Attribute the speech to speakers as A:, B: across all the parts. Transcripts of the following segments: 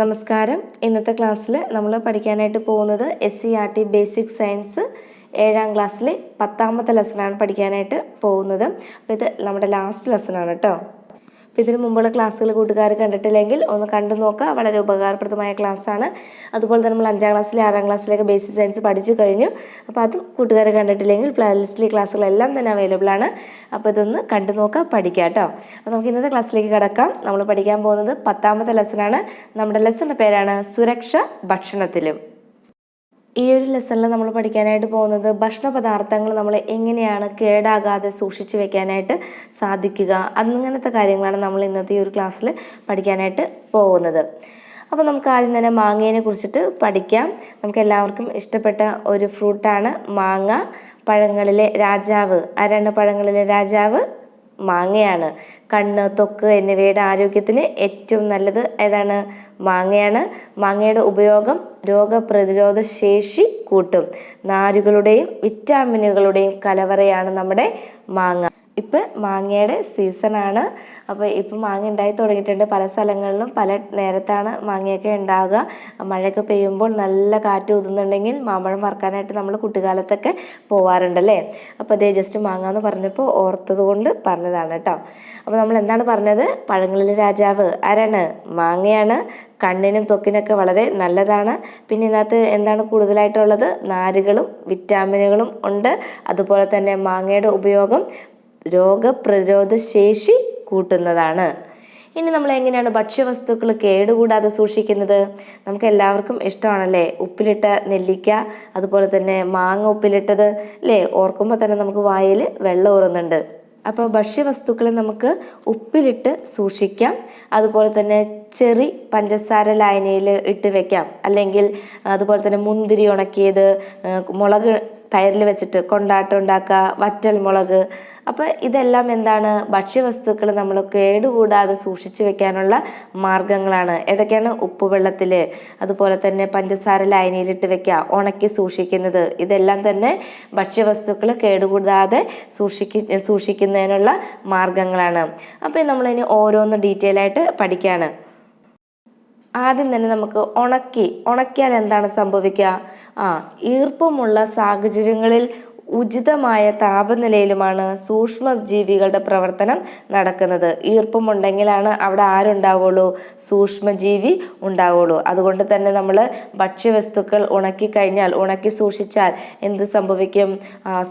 A: നമസ്കാരം. ഇന്നത്തെ ക്ലാസ്സിൽ നമ്മൾ പഠിക്കാനായിട്ട് പോകുന്നത് S C R T basic science ഏഴാം ക്ലാസ്സിലെ പത്താമത്തെ ലെസണാണ് പഠിക്കാനായിട്ട് പോകുന്നത്. അപ്പോൾ ഇത് നമ്മുടെ ലാസ്റ്റ് ലെസണാണ് കേട്ടോ അപ്പോൾ ഇതിന് മുമ്പുള്ള ക്ലാസ്സുകൾ കൂട്ടുകാർ കണ്ടിട്ടില്ലെങ്കിൽ ഒന്ന് കണ്ടു നോക്കുക. വളരെ ഉപകാരപ്രദമായ ക്ലാസ്സാണ്. അതുപോലെ തന്നെ നമ്മൾ അഞ്ചാം ക്ലാസ്സിലെ ആറാം ക്ലാസ്സിലേക്ക് ബേസിക് സയൻസ് പഠിച്ചു കഴിഞ്ഞു. അപ്പോൾ അതും കൂട്ടുകാർ കണ്ടിട്ടില്ലെങ്കിൽ പ്ലേലിസ്റ്റിലെ ക്ലാസ്സുകളെല്ലാം തന്നെ അവൈലബിൾ ആണ്. അപ്പോൾ ഇതൊന്ന് കണ്ടു നോക്കുക പഠിക്കുക കേട്ടോ. അപ്പോൾ നമുക്ക് ഇന്നത്തെ ക്ലാസ്സിലേക്ക് കിടക്കാം. നമ്മൾ പഠിക്കാൻ പോകുന്നത് പത്താമത്തെ ലെസ്സനാണ് നമ്മുടെ ലെസ്സന്റെ പേരാണ് സുരക്ഷ ഭക്ഷണത്തിലും. ഈ ഒരു ലെസണിൽ നമ്മൾ പഠിക്കാനായിട്ട് പോകുന്നത് ഭക്ഷണ പദാർത്ഥങ്ങൾ നമ്മൾ എങ്ങനെയാണ് കേടാകാതെ സൂക്ഷിച്ചു വെക്കാനായിട്ട് സാധിക്കുക. അങ്ങനത്തെ കാര്യങ്ങളാണ് നമ്മൾ ഇന്നത്തെ ഈ ഒരു ക്ലാസ്സിൽ പഠിക്കാനായിട്ട് പോകുന്നത്. അപ്പോൾ നമുക്ക് ആദ്യം തന്നെ മാങ്ങയെ കുറിച്ചിട്ട് പഠിക്കാം. നമുക്ക് എല്ലാവർക്കും ഇഷ്ടപ്പെട്ട ഒരു ഫ്രൂട്ടാണ് മാങ്ങ. പഴങ്ങളിലെ രാജാവ്. ആരാണ് പഴങ്ങളിലെ രാജാവ്? മാങ്ങയാണ്. കണ്ണ് ത്വക്ക് എന്നിവയുടെ ആരോഗ്യത്തിന് ഏറ്റവും നല്ലത് ഏതാണ്? മാങ്ങയാണ്. മാങ്ങയുടെ ഉപയോഗം രോഗപ്രതിരോധ ശേഷി കൂട്ടും. നാരുകളുടെയും വിറ്റാമിനുകളുടെയും കലവറയാണ് നമ്മുടെ മാങ്ങ. ഇപ്പം മാങ്ങയുടെ സീസണാണ് അപ്പോൾ ഇപ്പം മാങ്ങ ഉണ്ടായി തുടങ്ങിയിട്ടുണ്ട്. പല സ്ഥലങ്ങളിലും പല നേരത്താണ് മാങ്ങയൊക്കെ ഉണ്ടാവുക. മഴയൊക്കെ പെയ്യുമ്പോൾ നല്ല കാറ്റ് ഊതുന്നുണ്ടെങ്കിൽ മാമ്പഴം വറക്കാനായിട്ട് നമ്മൾ കുട്ടിക്കാലത്തൊക്കെ പോവാറുണ്ടല്ലേ അപ്പോൾ അതേ ജസ്റ്റ് മാങ്ങ എന്ന് പറഞ്ഞപ്പോൾ ഓർത്തത് കൊണ്ട് പറഞ്ഞതാണ് കേട്ടോ. അപ്പോൾ നമ്മൾ എന്താണ് പറഞ്ഞത്? പഴങ്ങളിലെ രാജാവ് ആരാണ്? മാങ്ങയാണ്. കണ്ണിനും തൊക്കിനൊക്കെ വളരെ നല്ലതാണ്. പിന്നെ ഇതിനകത്ത് എന്താണ് കൂടുതലായിട്ടുള്ളത്? നാരുകളും വിറ്റാമിനുകളും ഉണ്ട്. അതുപോലെ തന്നെ മാങ്ങയുടെ ഉപയോഗം രോഗപ്രതിരോധ ശേഷി കൂട്ടുന്നതാണ്. ഇനി നമ്മൾ എങ്ങനെയാണ് ഭക്ഷ്യവസ്തുക്കൾ കേടുകൂടാതെ സൂക്ഷിക്കുന്നത്? നമുക്ക് എല്ലാവർക്കും ഇഷ്ടമാണല്ലേ? ഉപ്പിലിട്ട നെല്ലിക്ക അതുപോലെ തന്നെ മാങ്ങ ഉപ്പിലിട്ടത് അല്ലേ? ഓർക്കുമ്പോൾ തന്നെ നമുക്ക് വായിൽ വെള്ളം ഊറുന്നുണ്ട്. അപ്പോൾ ഭക്ഷ്യവസ്തുക്കളെ നമുക്ക് ഉപ്പിലിട്ട് സൂക്ഷിക്കാം. അതുപോലെ തന്നെ ചെറി പഞ്ചസാര ലായനിയിൽ ഇട്ട് വെക്കാം. അല്ലെങ്കിൽ അതുപോലെ തന്നെ മുന്തിരി ഉണക്കിയത് മുളക് തൈരിൽ വെച്ചിട്ട് കൊണ്ടാട്ടം ഉണ്ടാക്കുക വറ്റൽ മുളക്. അപ്പോൾ ഇതെല്ലാം എന്താണ്? ഭക്ഷ്യവസ്തുക്കൾ നമ്മൾ കേടുകൂടാതെ സൂക്ഷിച്ചു വെക്കാനുള്ള മാർഗങ്ങളാണ്. ഏതൊക്കെയാണ്? ഉപ്പുവെള്ളത്തിൽ അതുപോലെ തന്നെ പഞ്ചസാര ലൈനിയിലിട്ട് വെക്കുക ഉണക്കി സൂക്ഷിക്കുന്നത്. ഇതെല്ലാം തന്നെ ഭക്ഷ്യവസ്തുക്കൾ കേടുകൂടാതെ സൂക്ഷിക്ക സൂക്ഷിക്കുന്നതിനുള്ള മാർഗങ്ങളാണ്. അപ്പോൾ നമ്മളിനി ഓരോന്ന് ഡീറ്റെയിൽ ആയിട്ട് പഠിക്കുകയാണ് ആദ്യം തന്നെ നമുക്ക് ഉണക്കി ഉണക്കിയാൽ എന്താണ് സംഭവിക്കുക? ആ ഈർപ്പമുള്ള സാഹചര്യങ്ങളിൽ ഉചിതമായ താപനിലയിലുമാണ് സൂക്ഷ്മജീവികളുടെ പ്രവർത്തനം നടക്കുന്നത്. ഈർപ്പമുണ്ടെങ്കിലാണ് അവിടെ ആരുണ്ടാവുള്ളൂ? സൂക്ഷ്മജീവി ഉണ്ടാവുള്ളൂ. അതുകൊണ്ട് തന്നെ നമ്മൾ ഭക്ഷ്യവസ്തുക്കൾ ഉണക്കി കഴിഞ്ഞാൽ ഉണക്കി സൂക്ഷിച്ചാൽ എന്ത് സംഭവിക്കും?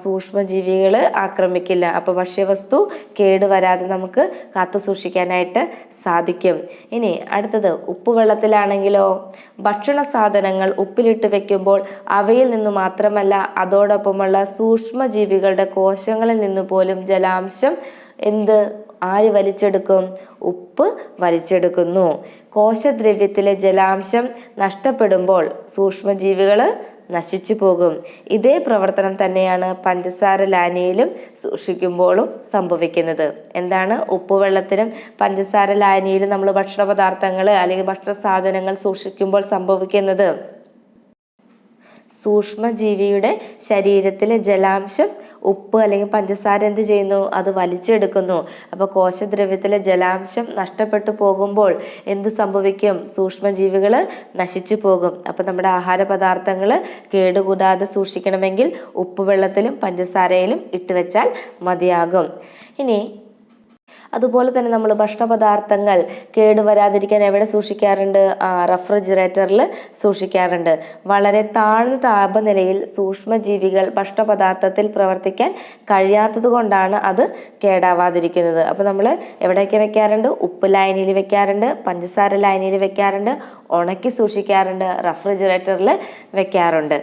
A: സൂക്ഷ്മജീവികൾ ആക്രമിക്കില്ല. അപ്പോൾ ഭക്ഷ്യവസ്തു കേടുവരാതെ നമുക്ക് കാത്തു സൂക്ഷിക്കാനായിട്ട് സാധിക്കും. ഇനി അടുത്തത് ഉപ്പുവെള്ളത്തിലാണെങ്കിലോ ഭക്ഷണ സാധനങ്ങൾ ഉപ്പിലിട്ട് വെക്കുമ്പോൾ അവയിൽ നിന്ന് മാത്രമല്ല അതോടൊപ്പമുള്ള സൂക്ഷ്മജീവികളുടെ കോശങ്ങളിൽ നിന്ന് പോലും ജലാംശം എന്ത് ആര് വലിച്ചെടുക്കും? ഉപ്പ് വലിച്ചെടുക്കുന്നു. കോശദ്രവ്യത്തിലെ ജലാംശം നഷ്ടപ്പെടുമ്പോൾ സൂക്ഷ്മജീവികൾ നശിച്ചു പോകും ഇതേ പ്രവർത്തനം തന്നെയാണ് പഞ്ചസാര ലാനിയിലും സൂക്ഷിക്കുമ്പോഴും സംഭവിക്കുന്നത്. എന്താണ്? ഉപ്പുവെള്ളത്തിലും പഞ്ചസാര ലാനിയിലും നമ്മൾ ഭക്ഷണ പദാർത്ഥങ്ങൾ അല്ലെങ്കിൽ ഭക്ഷണ സാധനങ്ങൾ സൂക്ഷിക്കുമ്പോൾ സംഭവിക്കുന്നത്? സൂക്ഷ്മജീവിയുടെ ശരീരത്തിലെ ജലാംശം ഉപ്പ് അല്ലെങ്കിൽ പഞ്ചസാര എന്ത് ചെയ്യുന്നു? അത് വലിച്ചെടുക്കുന്നു. അപ്പോൾ കോശദ്രവ്യത്തിലെ ജലാംശം നഷ്ടപ്പെട്ടു പോകുമ്പോൾ എന്ത് സംഭവിക്കും? സൂക്ഷ്മജീവികൾ നശിച്ചു പോകും. അപ്പോൾ നമ്മുടെ ആഹാര പദാർത്ഥങ്ങൾ കേടുകൂടാതെ സൂക്ഷിക്കണമെങ്കിൽ ഉപ്പുവെള്ളത്തിലും പഞ്ചസാരയിലും ഇട്ടുവെച്ചാൽ മതിയാകും. ഇനി അതുപോലെ തന്നെ നമ്മൾ ഭക്ഷണപദാർത്ഥങ്ങൾ കേടുവരാതിരിക്കാൻ എവിടെ സൂക്ഷിക്കാറുണ്ട്? റെഫ്രിജറേറ്ററിൽ സൂക്ഷിക്കാറുണ്ട്. വളരെ താഴ്ന്ന താപനിലയിൽ സൂക്ഷ്മജീവികൾ ഭക്ഷണപദാർത്ഥത്തിൽ പ്രവർത്തിക്കാൻ കഴിയാത്തത് കൊണ്ടാണ് അത് കേടാവാതിരിക്കുന്നത്. അപ്പോൾ നമ്മൾ എവിടെയൊക്കെ വെക്കാറുണ്ട്? ഉപ്പ് ലായനിയിൽ വെക്കാറുണ്ട് പഞ്ചസാര ലായനിയിൽ വെക്കാറുണ്ട് ഉണക്കി സൂക്ഷിക്കാറുണ്ട് റെഫ്രിജറേറ്ററിൽ വെക്കാറുണ്ട്.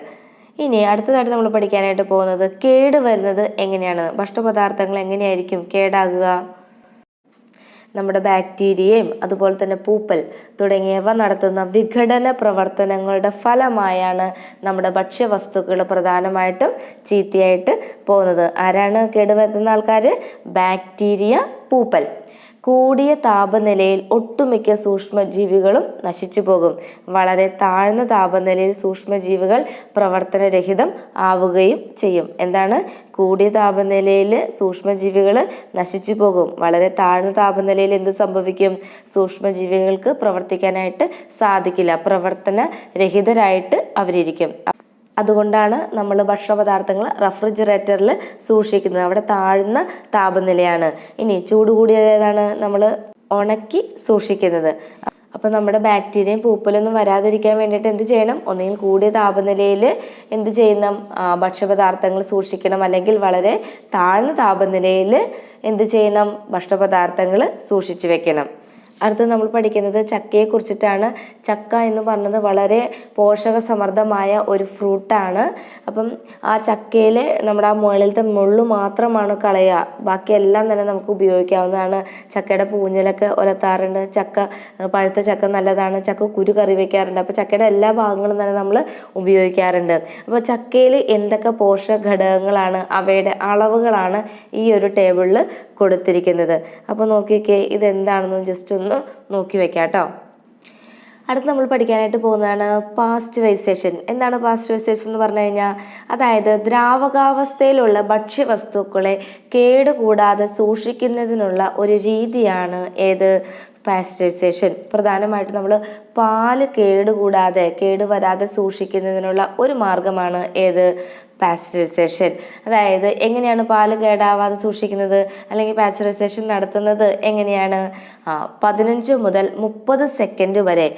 A: ഇനി അടുത്തതായിട്ട് നമ്മൾ പഠിക്കാനായിട്ട് പോകുന്നത് കേട് വരുന്നത് എങ്ങനെയാണ്? ഭക്ഷണപദാർത്ഥങ്ങൾ എങ്ങനെയായിരിക്കും? കേടാകുക? നമ്മുടെ ബാക്ടീരിയയും അതുപോലെ തന്നെ പൂപ്പൽ തുടങ്ങിയവ നടത്തുന്ന വിഘടന പ്രവർത്തനങ്ങളുടെ ഫലമായാണ് നമ്മുടെ ഭക്ഷ്യവസ്തുക്കൾ പ്രധാനമായിട്ടും ചീത്തയായിട്ട് പോകുന്നത്. ആരാണ് കേടുവരുത്തുന്ന ആൾക്കാർ ബാക്ടീരിയ പൂപ്പൽ. കൂടിയ താപനിലയിൽ ഒട്ടുമിക്ക സൂക്ഷ്മജീവികളും നശിച്ചു പോകും വളരെ താഴ്ന്ന താപനിലയിൽ സൂക്ഷ്മജീവികൾ പ്രവർത്തനരഹിതം ആവുകയും ചെയ്യും. എന്താണ്? കൂടിയ താപനിലയിൽ സൂക്ഷ്മജീവികൾ നശിച്ചു പോകും വളരെ താഴ്ന്ന താപനിലയിൽ എന്ത് സംഭവിക്കും? സൂക്ഷ്മജീവികൾക്ക് പ്രവർത്തിക്കാനായിട്ട് സാധിക്കില്ല. പ്രവർത്തന രഹിതരായിട്ട് അവരിയ്ക്കും അതുകൊണ്ടാണ് നമ്മൾ ഭക്ഷണപദാർത്ഥങ്ങൾ റെഫ്രിജറേറ്ററിൽ സൂക്ഷിക്കുന്നത്. അവിടെ താഴ്ന്ന താപനിലയാണ്. ഇനി ചൂട് കൂടിയത് ഏതാണ് നമ്മൾ ഉണക്കി സൂക്ഷിക്കുന്നത്. അപ്പോൾ നമ്മുടെ ബാക്ടീരിയയും പൂപ്പലൊന്നും വരാതിരിക്കാൻ വേണ്ടിയിട്ട് എന്ത് ചെയ്യണം? ഒന്നുകിൽ കൂടിയ താപനിലയിൽ എന്ത് ചെയ്യണം? ഭക്ഷ്യപദാർത്ഥങ്ങൾ സൂക്ഷിക്കണം. അല്ലെങ്കിൽ വളരെ താഴ്ന്ന താപനിലയിൽ എന്ത് ചെയ്യണം? ഭക്ഷണപദാർത്ഥങ്ങൾ സൂക്ഷിച്ചു വെക്കണം. അടുത്ത് നമ്മൾ പഠിക്കുന്നത് ചക്കയെ കുറിച്ചിട്ടാണ്. ചക്ക എന്ന് പറഞ്ഞത് വളരെ പോഷക സമൃദ്ധമായ ഒരു ഫ്രൂട്ടാണ്. അപ്പം ആ ചക്കയിൽ നമ്മുടെ ആ മുകളിലത്തെ മുള്ളു മാത്രമാണ് കളയുക. ബാക്കിയെല്ലാം തന്നെ നമുക്ക് ഉപയോഗിക്കാവുന്നതാണ്. ചക്കയുടെ പൂഞ്ഞലൊക്കെ ഒലത്താറുണ്ട്. ചക്ക പഴുത്ത ചക്ക നല്ലതാണ്. ചക്ക കുരു കറി വയ്ക്കാറുണ്ട് അപ്പോൾ ചക്കയുടെ എല്ലാ ഭാഗങ്ങളും തന്നെ നമ്മൾ ഉപയോഗിക്കാറുണ്ട്. അപ്പോൾ ചക്കയിൽ എന്തൊക്കെ പോഷക ഘടകങ്ങളാണ് അവയുടെ അളവുകളാണ് ഈ ഒരു ടേബിളിൽ കൊടുത്തിരിക്കുന്നത്. അപ്പോൾ നോക്കിയൊക്കെ ഇതെന്താണെന്ന് ജസ്റ്റ് ഒന്ന് നോക്കി വെക്കാം കേട്ടോ അടുത്ത് നമ്മൾ പഠിക്കാനായിട്ട് പോകുന്നതാണ് പാസ്റ്ററൈസേഷൻ എന്താണ് പാസ്റ്ററൈസേഷൻ എന്ന് പറഞ്ഞു കഴിഞ്ഞാൽ അതായത് ദ്രാവകാവസ്ഥയിലുള്ള ഭക്ഷ്യവസ്തുക്കളെ കേടുകൂടാതെ സൂക്ഷിക്കുന്നതിനുള്ള ഒരു രീതിയാണ് ഏത് പാസ്റ്ററൈസേഷൻ പ്രധാനമായിട്ടും നമ്മൾ പാൽ കേടുകൂടാതെ കേടുവരാതെ സൂക്ഷിക്കുന്നതിനുള്ള ഒരു മാർഗമാണ് ഏത് പാസ്ചറൈസേഷൻ അതായത് എങ്ങനെയാണ് പാൽ കേടാവാതെ സൂക്ഷിക്കുന്നത്? അല്ലെങ്കിൽ പാസ്ചറൈസേഷൻ നടത്തുന്നത് എങ്ങനെയാണ്? പതിനഞ്ച് മുതൽ മുപ്പത് സെക്കൻഡ് വരെ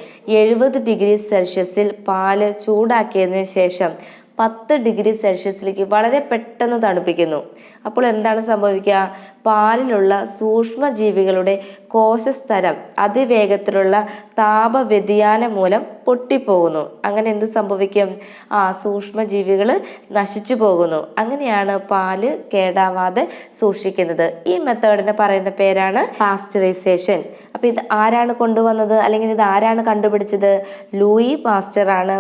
A: എഴുപത് ഡിഗ്രി സെൽഷ്യസിൽ പാൽ ചൂടാക്കിയതിന് ശേഷം പത്ത് ഡിഗ്രി സെൽഷ്യസിലേക്ക് വളരെ പെട്ടെന്ന് തണുപ്പിക്കുന്നു. അപ്പോൾ എന്താണ് സംഭവിക്കുക? പാലിലുള്ള സൂക്ഷ്മജീവികളുടെ കോശസ്തരം അതിവേഗത്തിലുള്ള താപവ്യതിയാനം മൂലം പൊട്ടിപ്പോകുന്നു. അങ്ങനെ എന്ത് സംഭവിക്കും? ആ സൂക്ഷ്മജീവികൾ നശിച്ചു പോകുന്നു. അങ്ങനെയാണ് പാൽ കേടാവാതെ സൂക്ഷിക്കുന്നത്. ഈ മെത്തേഡിന് പറയുന്ന പേരാണ് പാസ്റ്ററൈസേഷൻ. അപ്പോൾ ഇത് ആരാണ് കൊണ്ടുവന്നത്? അല്ലെങ്കിൽ ഇത് ആരാണ് കണ്ടുപിടിച്ചത്? ലൂയി പാസ്റ്റർ ആണ്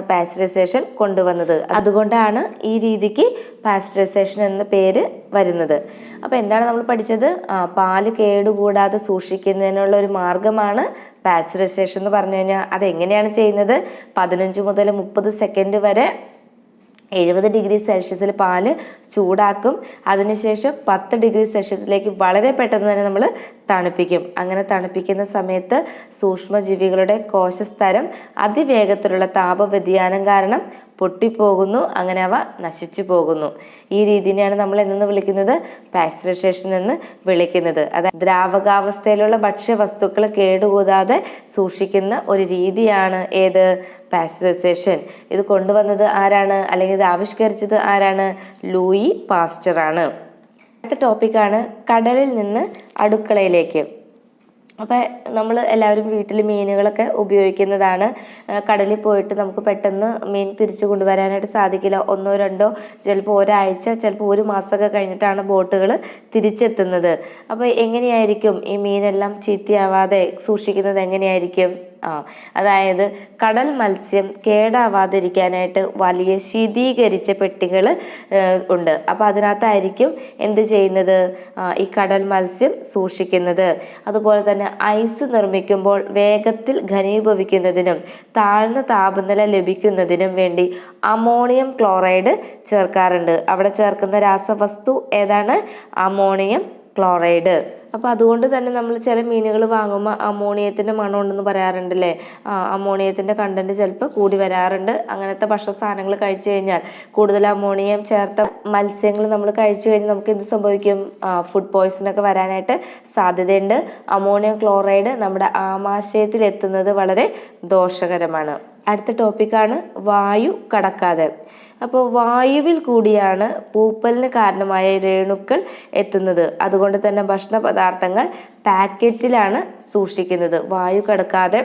A: കൊണ്ടുവന്നത്. അതുകൊണ്ടാണ് ഈ രീതിക്ക് പാസ്റ്ററൈസേഷൻ എന്ന പേര് വരുന്നത്. അപ്പോൾ എന്താണ് നമ്മൾ പഠിച്ചത്? ആ, പാൽ കേടുകൂടാതെ സൂക്ഷിക്കുന്നതിനുള്ള ഒരു മാർഗമാണ് പാസ്ചറൈസേഷൻ എന്ന് പറഞ്ഞു കഴിഞ്ഞാൽ. അതെങ്ങനെയാണ് ചെയ്യുന്നത്? പതിനഞ്ച് മുതൽ മുപ്പത് സെക്കൻഡ് വരെ എഴുപത് ഡിഗ്രി സെൽഷ്യസിൽ പാൽ ചൂടാക്കും. അതിനുശേഷം പത്ത് ഡിഗ്രി സെൽഷ്യസിലേക്ക് വളരെ പെട്ടെന്ന് തന്നെ നമ്മൾ തണുപ്പിക്കും. അങ്ങനെ തണുപ്പിക്കുന്ന സമയത്ത് സൂക്ഷ്മജീവികളുടെ കോശസ്തരം അതിവേഗത്തിലുള്ള താപവ്യതിയാനം കാരണം പൊട്ടിപ്പോകുന്നു അങ്ങനെ അവ നശിച്ചു പോകുന്നു. ഈ രീതിനെയാണ് നമ്മൾ എന്നു വിളിക്കുന്നത് പാസ്ചറൈസേഷൻ എന്ന് വിളിക്കുന്നത്. അതായത് ദ്രാവകാവസ്ഥയിലുള്ള ഭക്ഷ്യവസ്തുക്കൾ കേടുകൂടാതെ സൂക്ഷിക്കുന്ന ഒരു രീതിയാണ് ഏത്? പാസ്ചറൈസേഷൻ. ഇത് കൊണ്ടുവന്നത് ആരാണ്? അല്ലെങ്കിൽ ഇത് ആവിഷ്കരിച്ചത് ആരാണ്? ലൂയി പാസ്റ്ററാണ്. അടുത്ത ടോപ്പിക്കാണ് കടലിൽ നിന്ന് അടുക്കളയിലേക്ക്. അപ്പോൾ നമ്മൾ എല്ലാവരും വീട്ടിൽ മീനുകളൊക്കെ ഉപയോഗിക്കുന്നതാണ്. കടലിൽ പോയിട്ട് നമുക്ക് പെട്ടെന്ന് മീൻ തിരിച്ചു കൊണ്ടുവരാനായിട്ട് സാധിക്കില്ല. ഒന്നോ രണ്ടോ ചിലപ്പോൾ ഒരാഴ്ച ചിലപ്പോൾ ഒരു മാസമൊക്കെ കഴിഞ്ഞിട്ടാണ് ബോട്ടുകൾ തിരിച്ചെത്തുന്നത്. അപ്പോൾ എങ്ങനെയായിരിക്കും ഈ മീനെല്ലാം ചീത്തയാവാതെ സൂക്ഷിക്കുന്നത് എങ്ങനെയായിരിക്കും? ആ അതായത് കടൽ മത്സ്യം കേടാവാതിരിക്കാനായിട്ട് വലിയ ശീതീകരിച്ച പെട്ടികൾ ഉണ്ട്. അപ്പോൾ അതിനകത്തായിരിക്കും എന്ത് ചെയ്യുന്നത്? ഈ കടൽ മത്സ്യം സൂക്ഷിക്കുന്നത്. അതുപോലെ തന്നെ ഐസ് നിർമ്മിക്കുമ്പോൾ വേഗത്തിൽ ഘനീഭവിക്കുന്നതിനും താഴ്ന്ന താപനില ലഭിക്കുന്നതിനും വേണ്ടി അമോണിയം ക്ലോറൈഡ് ചേർക്കാറുണ്ട്. അവിടെ ചേർക്കുന്ന രാസവസ്തു ഏതാണ്? Ammonium chloride. അപ്പോൾ അതുകൊണ്ട് തന്നെ നമ്മൾ ചില മീനുകൾ വാങ്ങുമ്പോൾ അമോണിയത്തിന്റെ മണം ഉണ്ടെന്ന് പറയാറുണ്ടല്ലേ? അമോണിയത്തിന്റെ കണ്ടന്റ് ചിലപ്പോൾ കൂടി വരാറുണ്ട്. അങ്ങനത്തെ ഭക്ഷണ സാധനങ്ങൾ കഴിച്ചു കഴിഞ്ഞാൽ കൂടുതൽ അമോണിയം ചേർത്ത മത്സ്യങ്ങൾ നമ്മൾ കഴിച്ചു കഴിഞ്ഞാൽ നമുക്ക് എന്ത് സംഭവിക്കും? ഫുഡ് പോയ്സൺ ഒക്കെ വരാനായിട്ട് സാധ്യതയുണ്ട്. അമോണിയം ക്ലോറൈഡ് നമ്മുടെ ആമാശയത്തിൽ എത്തുന്നത് വളരെ ദോഷകരമാണ്. അടുത്ത ടോപ്പിക്കാണ് വായു കടക്കാതെ. അപ്പോൾ വായുവിൽ കൂടിയാണ് പൂപ്പലിന് കാരണമായ രേണുക്കൾ എത്തുന്നത്. അതുകൊണ്ട് തന്നെ ഭക്ഷണ പദാർത്ഥങ്ങൾ പാക്കറ്റിലാണ് സൂക്ഷിക്കുന്നത്. വായു കടക്കാതെ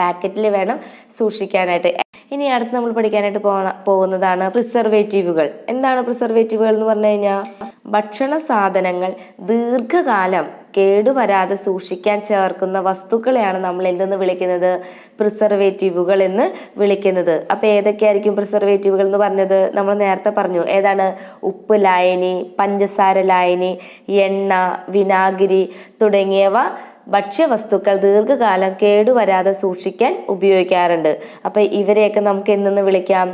A: പാക്കറ്റിൽ വേണം സൂക്ഷിക്കാനായിട്ട്. ഇനി അടുത്ത് നമ്മൾ പഠിക്കാനായിട്ട് പോണ പോകുന്നതാണ് പ്രിസർവേറ്റീവുകൾ. എന്താണ് പ്രിസർവേറ്റീവുകൾ എന്ന് പറഞ്ഞു കഴിഞ്ഞാൽ ഭക്ഷണ സാധനങ്ങൾ ദീർഘകാലം കേടുവരാതെ സൂക്ഷിക്കാൻ ചേർക്കുന്ന വസ്തുക്കളെയാണ് നമ്മൾ എന്തെന്ന് വിളിക്കുന്നത്? പ്രിസർവേറ്റീവുകൾ എന്ന് വിളിക്കുന്നത്. അപ്പോൾ ഏതൊക്കെയായിരിക്കും പ്രിസർവേറ്റീവുകൾ എന്ന് പറഞ്ഞത്? നമ്മൾ നേരത്തെ പറഞ്ഞു. ഏതാണ്? ഉപ്പ് ലായനി പഞ്ചസാര ലായനി എണ്ണ വിനാഗിരി തുടങ്ങിയവ ഭക്ഷ്യവസ്തുക്കൾ ദീർഘകാലം കേടുവരാതെ സൂക്ഷിക്കാൻ ഉപയോഗിക്കാറുണ്ട്. അപ്പോൾ ഇവരെയൊക്കെ നമുക്ക് എന്തെന്ന് വിളിക്കാം?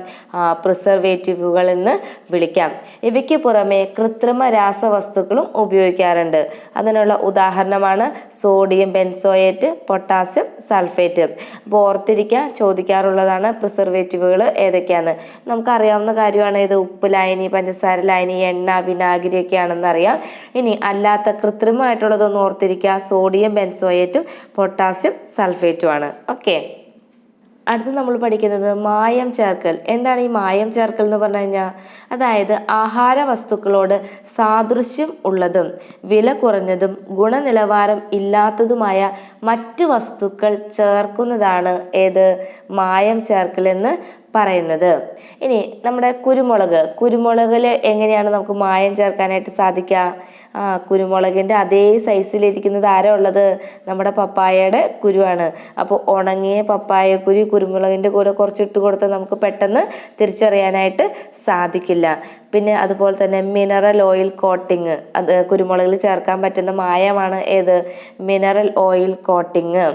A: പ്രിസർവേറ്റീവുകൾ എന്ന് വിളിക്കാം. ഇവയ്ക്ക് പുറമെ കൃത്രിമ രാസവസ്തുക്കളും ഉപയോഗിക്കാറുണ്ട്. അതിനുള്ള ഉദാഹരണമാണ് സോഡിയം ബെൻസോയേറ്റ് പൊട്ടാസ്യം സൾഫേറ്റ്. അപ്പോൾ ഓർത്തിരിക്കാൻ ചോദിക്കാറുള്ളതാണ് പ്രിസർവേറ്റീവുകൾ ഏതൊക്കെയാണ്? നമുക്കറിയാവുന്ന കാര്യമാണ് ഇത് ഉപ്പ് ലായനി പഞ്ചസാര ലായനി എണ്ണ വിനാഗിരി ഒക്കെയാണെന്ന് അറിയാം ഇനി അല്ലാത്ത കൃത്രിമമായിട്ടുള്ളതൊന്നും ഓർത്തിരിക്കുക. സോഡിയം ബെൻസോയേറ്റും പൊട്ടാസ്യം സൾഫേറ്റുമാണ്. ഓക്കെ. അടുത്ത് നമ്മൾ പഠിക്കുന്നത് മായം ചേർക്കൽ. എന്താണ് ഈ മായം ചേർക്കൽ എന്ന് പറഞ്ഞു കഴിഞ്ഞാൽ? അതായത് ആഹാര വസ്തുക്കളോട് സാദൃശ്യം ഉള്ളതും വില കുറഞ്ഞതും ഗുണനിലവാരം ഇല്ലാത്തതുമായ മറ്റു വസ്തുക്കൾ ചേർക്കുന്നതാണ് ഏത്? മായം ചേർക്കൽ എന്ന് പറയുന്നത്. ഇനി നമ്മുടെ കുരുമുളക്. കുരുമുളകിൽ എങ്ങനെയാണ് നമുക്ക് മായം ചേർക്കാനായിട്ട് സാധിക്കുക? കുരുമുളകിന്റെ അതേ സൈസിലിരിക്കുന്നത് ആരാ ഉള്ളത്? നമ്മുടെ പപ്പായയുടെ കുരുവാണ്. അപ്പോൾ ഉണങ്ങിയ പപ്പായ കുരു കുരുമുളകിന്റെ കൂടെ കുറച്ചിട്ട് കൊടുത്താൽ നമുക്ക് പെട്ടെന്ന് തിരിച്ചറിയാനായിട്ട് സാധിക്കില്ല. പിന്നെ അതുപോലെ തന്നെ മിനറൽ ഓയിൽ കോട്ടിങ് അത് കുരുമുളകിൽ ചേർക്കാൻ പറ്റുന്ന മായമാണ് ഏത്? മിനറൽ ഓയിൽ കോട്ടിങ്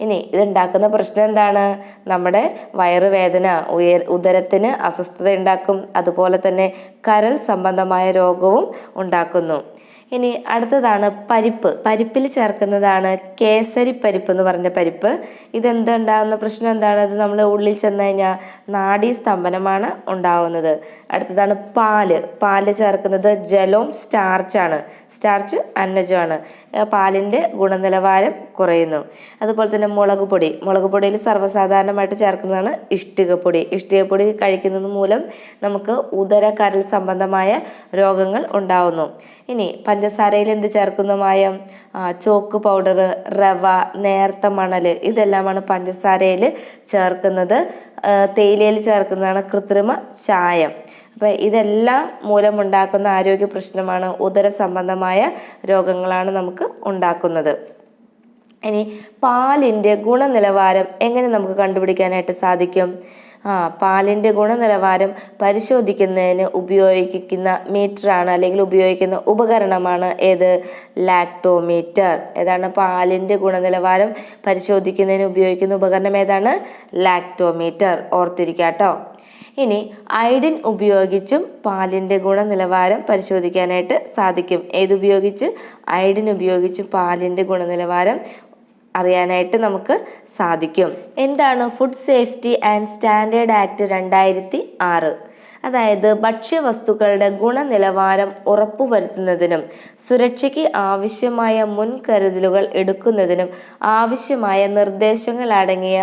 A: ഇനി ഇതുണ്ടാക്കുന്ന പ്രശ്നം എന്താണ്? നമ്മുടെ വയറുവേദന ഉയർ ഉദരത്തിന് അസ്വസ്ഥത ഉണ്ടാക്കും. അതുപോലെ തന്നെ കരൾ സംബന്ധമായ രോഗവും ഉണ്ടാക്കുന്നു. ഇനി അടുത്തതാണ് പരിപ്പ്. പരിപ്പിൽ ചേർക്കുന്നതാണ് കേസരി പരിപ്പ് എന്ന് പറഞ്ഞ പരിപ്പ്. ഇതെന്തുണ്ടാകുന്ന പ്രശ്നം എന്താണ്? അത് നമ്മൾ ഉള്ളിൽ ചെന്ന് കഴിഞ്ഞാൽ നാഡീ സ്തംഭനമാണ് ഉണ്ടാവുന്നത്. അടുത്തതാണ് പാൽ. പാൽ ചേർക്കുന്നത് ജലവും സ്റ്റാർച്ചാണ് സ്റ്റാർച്ച് അന്നജമാണ്. പാലിന്റെ ഗുണനിലവാരം കുറയുന്നു. അതുപോലെ തന്നെ മുളക് പൊടി. മുളക് പൊടിയിൽ സർവസാധാരണമായിട്ട് ചേർക്കുന്നതാണ് ഇഷ്ടികപ്പൊടി ഇഷ്ടികപ്പൊടി കഴിക്കുന്നത് മൂലം നമുക്ക് ഉദര കരൾ സംബന്ധമായ രോഗങ്ങൾ ഉണ്ടാവുന്നു. ഇനി പഞ്ചസാരയിൽ എന്ത് ചേർക്കുന്ന? മായം ചോക്ക് പൗഡർ റവ നേർത്ത മണൽ ഇതെല്ലാമാണ് പഞ്ചസാരയിൽ ചേർക്കുന്നത്. തേയിലയിൽ ചേർക്കുന്നതാണ് കൃത്രിമ ചായം. അപ്പോൾ ഇതെല്ലാം മൂലമുണ്ടാക്കുന്ന ആരോഗ്യ പ്രശ്നമാണ് ഉദര സംബന്ധമായ രോഗങ്ങളാണ് നമുക്ക് ഉണ്ടാക്കുന്നത്. ഇനി പാലിന്റെ ഗുണനിലവാരം എങ്ങനെ നമുക്ക് കണ്ടുപിടിക്കാനായിട്ട് സാധിക്കും? ആ പാലിന്റെ ഗുണനിലവാരം പരിശോധിക്കുന്നതിന് ഉപയോഗിക്കുന്ന മീറ്ററാണ് അല്ലെങ്കിൽ ഉപയോഗിക്കുന്ന ഉപകരണമാണ് ഏത്? ലാക്ടോമീറ്റർ. ഏതാണ് പാലിന്റെ ഗുണനിലവാരം പരിശോധിക്കുന്നതിന് ഉപയോഗിക്കുന്ന ഉപകരണം ഏതാണ്? ലാക്ടോമീറ്റർ. ഓർത്തിരിക്കാട്ടോ ഇനി ഐഡിൻ ഉപയോഗിച്ചും പാലിന്റെ ഗുണനിലവാരം പരിശോധിക്കാനായിട്ട് സാധിക്കും. ഏതുപയോഗിച്ച് ഐഡിൻ ഉപയോഗിച്ചും പാലിന്റെ ഗുണനിലവാരം അറിയാനായിട്ട് നമുക്ക് സാധിക്കും. എന്താണ് food safety and standard act രണ്ടായിരത്തി ആറ് അതായത് ഭക്ഷ്യവസ്തുക്കളുടെ ഗുണനിലവാരം ഉറപ്പുവരുത്തുന്നതിനും സുരക്ഷയ്ക്ക് ആവശ്യമായ മുൻകരുതലുകൾ എടുക്കുന്നതിനും ആവശ്യമായ നിർദ്ദേശങ്ങൾ അടങ്ങിയ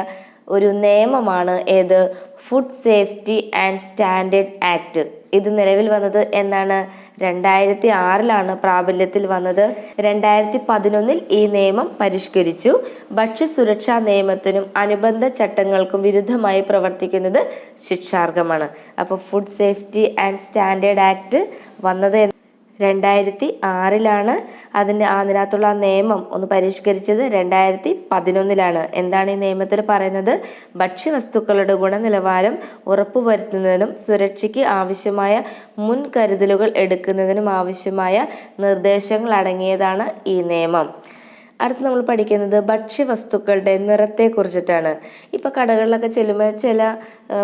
A: ഒരു നിയമമാണ് ഏത്? Food safety and standard act ഇത് നിലവിൽ വന്നത് എന്നാണ്. രണ്ടായിരത്തി ആറിലാണ് പ്രാബല്യത്തിൽ വന്നത്. രണ്ടായിരത്തി പതിനൊന്നിൽ ഈ നിയമം പരിഷ്കരിച്ചു. ഭക്ഷ്യസുരക്ഷാ നിയമത്തിനും അനുബന്ധ ചട്ടങ്ങൾക്കും വിരുദ്ധമായി പ്രവർത്തിക്കുന്നത് ശിക്ഷാർഹമാണ്. അപ്പോൾ food safety and standard act വന്നത് രണ്ടായിരത്തി ആറിലാണ് അതിന്റെ അതിനകത്തുള്ള നിയമം ഒന്ന് പരിഷ്കരിച്ചത് രണ്ടായിരത്തി പതിനൊന്നിലാണ് എന്താണ് ഈ നിയമത്തിൽ പറയുന്നത്? ഭക്ഷ്യവസ്തുക്കളുടെ ഗുണനിലവാരം ഉറപ്പുവരുത്തുന്നതിനും സുരക്ഷയ്ക്ക് ആവശ്യമായ മുൻകരുതലുകൾ എടുക്കുന്നതിനും ആവശ്യമായ നിർദ്ദേശങ്ങൾ അടങ്ങിയതാണ് ഈ നിയമം. അടുത്ത് നമ്മൾ പഠിക്കുന്നത് ഭക്ഷ്യവസ്തുക്കളുടെ നിറത്തെ കുറിച്ചിട്ടാണ് ഇപ്പോൾ കടകളിലൊക്കെ ചെല്ലുമ്പോൾ ചില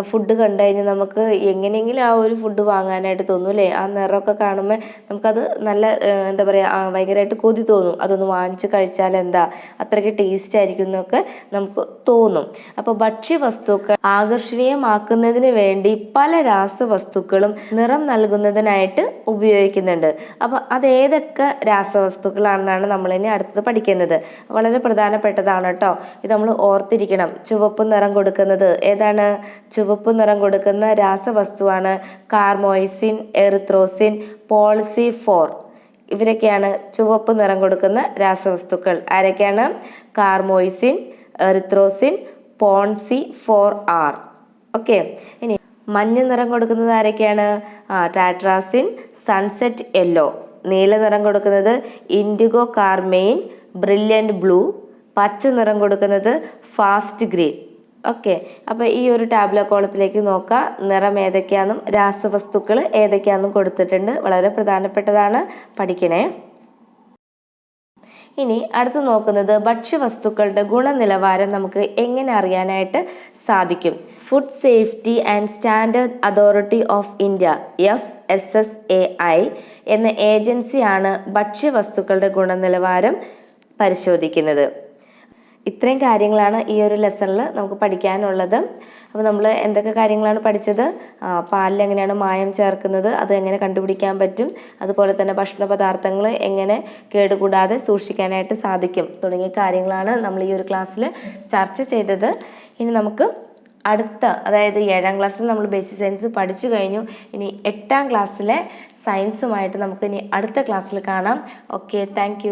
A: ഫുഡ് കണ്ടു കഴിഞ്ഞാൽ നമുക്ക് എങ്ങനെയെങ്കിലും ആ ഒരു ഫുഡ് വാങ്ങാനായിട്ട് തോന്നും അല്ലേ ആ നിറമൊക്കെ കാണുമ്പോൾ നമുക്കത് നല്ല എന്താ പറയുക ഭയങ്കരമായിട്ട് കൊതി തോന്നും. അതൊന്ന് വാങ്ങിച്ച് കഴിച്ചാൽ എന്താ? അത്രയ്ക്ക് ടേസ്റ്റ് ആയിരിക്കും എന്നൊക്കെ നമുക്ക് തോന്നും. അപ്പോൾ ഭക്ഷ്യവസ്തുക്കൾ ആകർഷണീയമാക്കുന്നതിന് വേണ്ടി പല രാസവസ്തുക്കളും നിറം നൽകുന്നതിനായിട്ട് ഉപയോഗിക്കുന്നുണ്ട്. അപ്പോൾ അതേതൊക്കെ രാസവസ്തുക്കളാണെന്നാണ് നമ്മളിനി അടുത്തത് പഠിക്കുന്നത്. വളരെ പ്രധാനപ്പെട്ടതാണ് കേട്ടോ ഇത് നമ്മൾ ഓർത്തിരിക്കണം. ചുവപ്പ് നിറം കൊടുക്കുന്നത് ഏതാണ്? ചുവപ്പ് നിറം കൊടുക്കുന്ന രാസവസ്തുവാണ്. കാർമോയിസിൻ എറിത്രോസിൻ പോളിസി ഫോർ ഇവരൊക്കെയാണ് ചുവപ്പ് നിറം കൊടുക്കുന്ന രാസവസ്തുക്കൾ. ആരൊക്കെയാണ്? Carmoisine erythrosine ponceau four R. Okay. ഇനി മഞ്ഞ നിറം കൊടുക്കുന്നത് ആരൊക്കെയാണ്? Tartrazine sunset yellow. നീല നിറം കൊടുക്കുന്നത് ഇൻഡിഗോ കാർമെയിൻ ബ്രില്യന്റ് ബ്ലൂ പച്ച നിറം കൊടുക്കുന്നത് ഫാസ്റ്റ് ഗ്രീൻ ഓക്കെ അപ്പോൾ ഈ ഒരു ടാബ്ല കോളത്തിലേക്ക് നോക്കുക നിറം ഏതൊക്കെയാണെന്നും രാസവസ്തുക്കൾ ഏതൊക്കെയാണെന്നും കൊടുത്തിട്ടുണ്ട്. വളരെ പ്രധാനപ്പെട്ടതാണ് പഠിക്കണേ. ഇനി അടുത്ത് നോക്കുന്നത് ഭക്ഷ്യവസ്തുക്കളുടെ ഗുണനിലവാരം നമുക്ക് എങ്ങനെ അറിയാനായിട്ട് സാധിക്കും? Food safety and standard authority of India F S S A I എന്ന ഏജൻസിയാണ് ഭക്ഷ്യവസ്തുക്കളുടെ ഗുണനിലവാരം പരിശോധിക്കുന്നത്. ഇത്രയും കാര്യങ്ങളാണ് ഈ ഒരു ലെസണിൽ നമുക്ക് പഠിക്കാനുള്ളത്. അപ്പോൾ നമ്മൾ എന്തൊക്കെ കാര്യങ്ങളാണ് പഠിച്ചത്? പാലിൽ എങ്ങനെയാണ് മായം ചേർക്കുന്നത്? അത് എങ്ങനെ കണ്ടുപിടിക്കാൻ പറ്റും? അതുപോലെ തന്നെ ഭക്ഷണ പദാർത്ഥങ്ങൾ എങ്ങനെ കേടുകൂടാതെ സൂക്ഷിക്കാനായിട്ട് സാധിക്കും? തുടങ്ങിയ കാര്യങ്ങളാണ് നമ്മൾ ഈ ഒരു ക്ലാസ്സിൽ ചർച്ച ചെയ്തത്. ഇനി നമുക്ക് അടുത്ത അതായത് ഏഴാം ക്ലാസ്സിൽ നമ്മൾ ബേസിക് സയൻസ് പഠിച്ചു കഴിഞ്ഞു. ഇനി എട്ടാം ക്ലാസ്സിലെ സയൻസുമായിട്ട് നമുക്ക് ഇനി അടുത്ത ക്ലാസ്സിൽ കാണാം. Okay thank